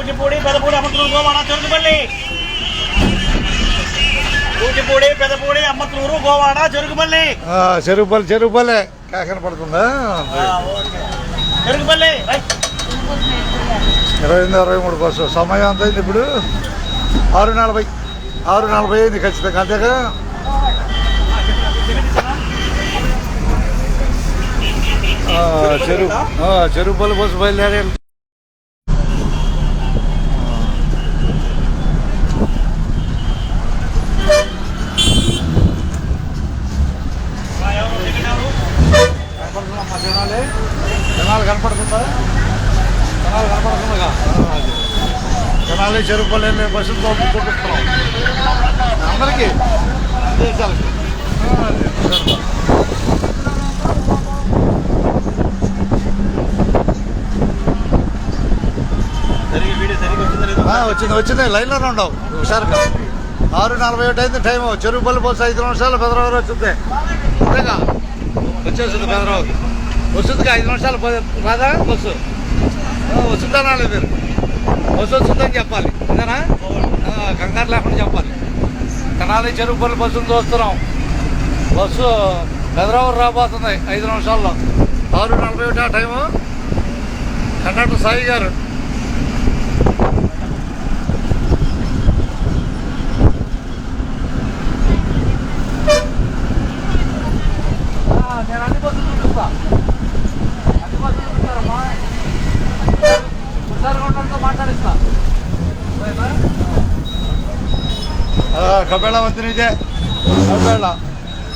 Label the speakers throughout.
Speaker 1: కూచిపూడి పెదపూడి అమ్మతూరు గోవాడ చెరుకుపల్లి కూచిపూడి పెదపూడి అమ్మతూరు గోవాడ చెరుకుపల్లి
Speaker 2: చెరుకుపల్లి చెరుకుపల్లి కాకన పడుతుందా?
Speaker 1: చెరుకుపల్లి
Speaker 2: ఇరవై ఎనిమిది ఇరవై మూడు కోసం సమయం ఎంత అయింది ఇప్పుడు? ఆరు నలభై. ఆరు నలభై అయింది ఖచ్చితంగా. అంతేగా ఆ, చెరువు ఆ, చెరుకుపల్లి బస్సు బయలుదేరి కనపడుతుందమ్మా జనాలే జనాలు కనపడుతుందా జనాలు జనాలే చెరుకుపల్లి బస్సులు పంపి చూపిస్తున్నాం. అందరికీ దేశాలకి
Speaker 1: సరిగ్గా సరిగ్గా వచ్చింది
Speaker 2: వచ్చింది. లైన్లోనే ఉండవు హుషారుగా. ఆరు నలభై ఒకటి అయింది టైం చెరుకుపల్లి బస్సు ఐదు నిమిషాలు పెదరావు వచ్చింది అంతేగా. వచ్చేస్తుంది పెదరావు వస్తుందిగా ఐదు నిమిషాలు రాదా? బస్సు. ఆ, వస్తుందనా లేదు మీరు బస్సు వస్తుందని చెప్పాలి. అంతేనా కంగారు లేకుండా చెప్పాలి. కనాలి పని బస్సును చూస్తున్నాం. బస్సు పెదరావు రాబోతుంది ఐదు నిమిషాల్లో. ఆరు నలభై ఒకటి ఆ టైము. కండక్టర్ సాయి గారు ఆ, నేను అన్ని బస్సులు చూపిస్తా అన్ని బస్సులు చూపిస్తారమ్మా హుషారుగా ఉండడంతో మాట్లాడిస్తా కబేళ వంతెన ఇదే కబేళ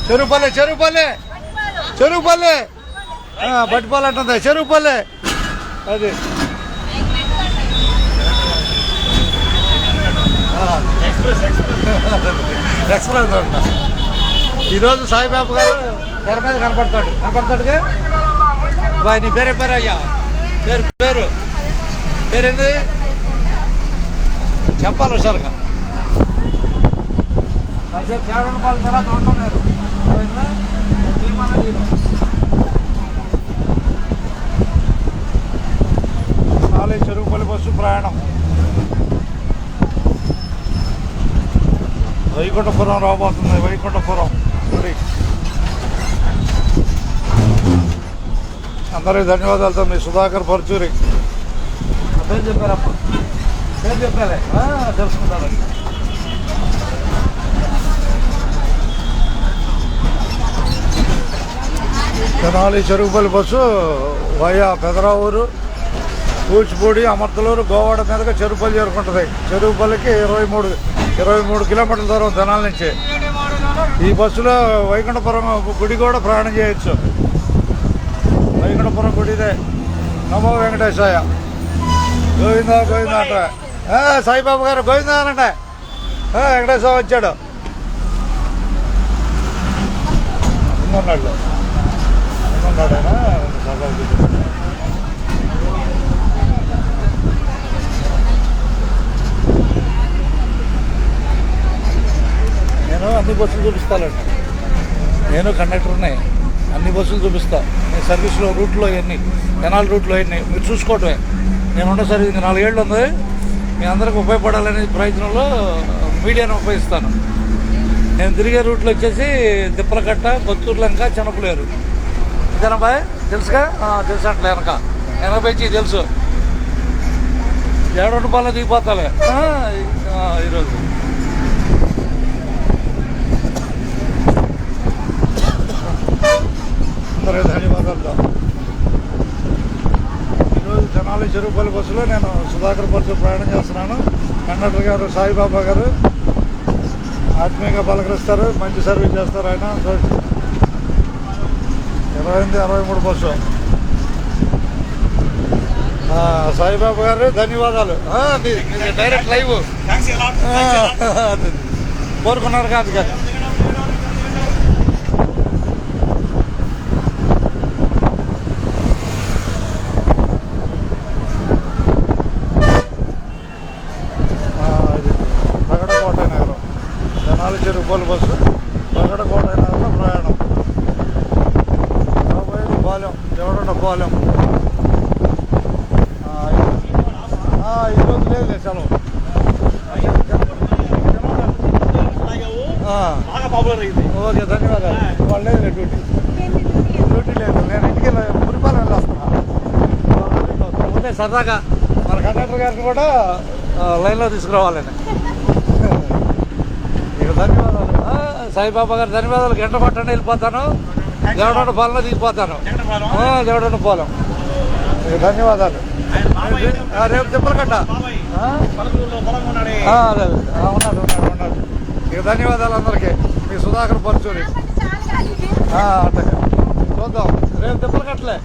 Speaker 2: చెరుపల్లె చెరుపల్లె చెరుపల్లె బట్టిపల్లె అంటుంది చెరుపల్లె అది ఎక్స్ప్రెస్ అంట ఈరోజు సాయిబాబు గారు తెర మీద కనపడతాడు కనపడతాడుగా బాయ్ నీ పేరే పేరు అయ్యా పేరు పేరు పేరేంది చెప్పాలి హుషారుగా చేరడం వాళ్ళ తర్వాత ఉంటున్నారు బస్సు ప్రయాణం. వైకుంఠపురం రాబోతుంది. వైకుంఠపురం. గుడి. అందరికి ధన్యవాదాలతో మీ సుధాకర్ పరచూరి. పేరు చెప్పారప్ప. పేరు చెప్పారే? తెలుసుకుంటారు తెనాలి చెరువుపల్లి బస్సు వయా పెదరావూరు కూచిపూడి అమర్తలూరు గోవాడ మీదుగా చెరుపల్లి చేరుకుంటుంది. చెరుపల్లికి ఇరవై మూడు ఇరవై మూడు కిలోమీటర్ల దూరం తెనాల నుంచి. ఈ బస్సులో వైకుంఠపురం గుడి కూడా ప్రయాణం చేయొచ్చు. వైకుంఠపురం గుడిదే. నమో వెంకటేశాయ. గోవిందా గోవిందా అంట. సాయిబాబు గారు గోవిందా అనంట వెంకటేశ్వర వచ్చాడు. ఉన్నాడు నేను అన్ని బస్సులు చూపిస్తానండి నేను కండక్టర్ని అన్ని బస్సులు చూపిస్తా. నేను సర్వీస్లో రూట్లో ఇవన్నీ కెనాల్ రూట్లో అవన్నీ మీరు చూసుకోవటమే. నేను ఉన్న సర్వీస్ నాలుగేళ్ళు ఉంది. మీ అందరికి ఉపయోగపడాలనే ప్రయత్నంలో మీడియాను ఉపయోగిస్తాను. నేను తిరిగే రూట్లో వచ్చేసి తిప్పలకట్ట కొత్తూరులంక లంక చిన్నపులేరు తెలుసుగా? తెలుసు అట్లా వెనక. వెనక పెంచి తెలుసు. ఏడు రూపాయలు దిగిపోతాలే. ఈరోజు. అందరూ ధన్యవాదాలు. ఈరోజు తెనాలి చెరువుపల్లి బస్సులో నేను సుధాకర్ బస్సు ప్రయాణం చేస్తున్నాను. కండక్టర్ గారు సాయిబాబా గారు ఆత్మీయంగా పలకరిస్తారు. మంచి సర్వీస్ చేస్తారు ఆయన. ఇరవై ఎనిమిది అరవై మూడు బస్సు సాయిబాబు గారు ధన్యవాదాలు. Direct live. కోరుకున్నారు కాదు కాదు. ఆ, నగరం. జనాలు చెరుకు బస్సు. పగడకోట నగరంలో ప్రయాణం. పాలెం ఎవడన్న ఈరోజు ఇది- లేదు సెలవు ఆ, ఓకే ధన్యవాదాలు వాళ్ళు లేదు డ్యూటీ డ్యూటీ లేదు నేను ఇంటికి పురిపాలన వెళ్ళొస్తున్నా ఉంటే సరదాగా మన కండక్టర్ గారిని కూడా లైన్లో తీసుకురావాలని ఇక ధన్యవాదాలు సాయిబాబా గారు ధన్యవాదాలు గంట పట్టండి వెళ్ళిపోతాను దేవడ పాలన దిగిపోతాను ఆ, దేవడ పాలెం ధన్యవాదాలు. రేపు
Speaker 1: బలంగా ఉన్నాడే.
Speaker 2: ఉన్నాడు ఉన్నాడు ఉన్నాడు. ఇక ధన్యవాదాలు అందరికీ. మీ సుధాకర్ పరచూరి. చూద్దాం. రేపు చెప్పలకట్లే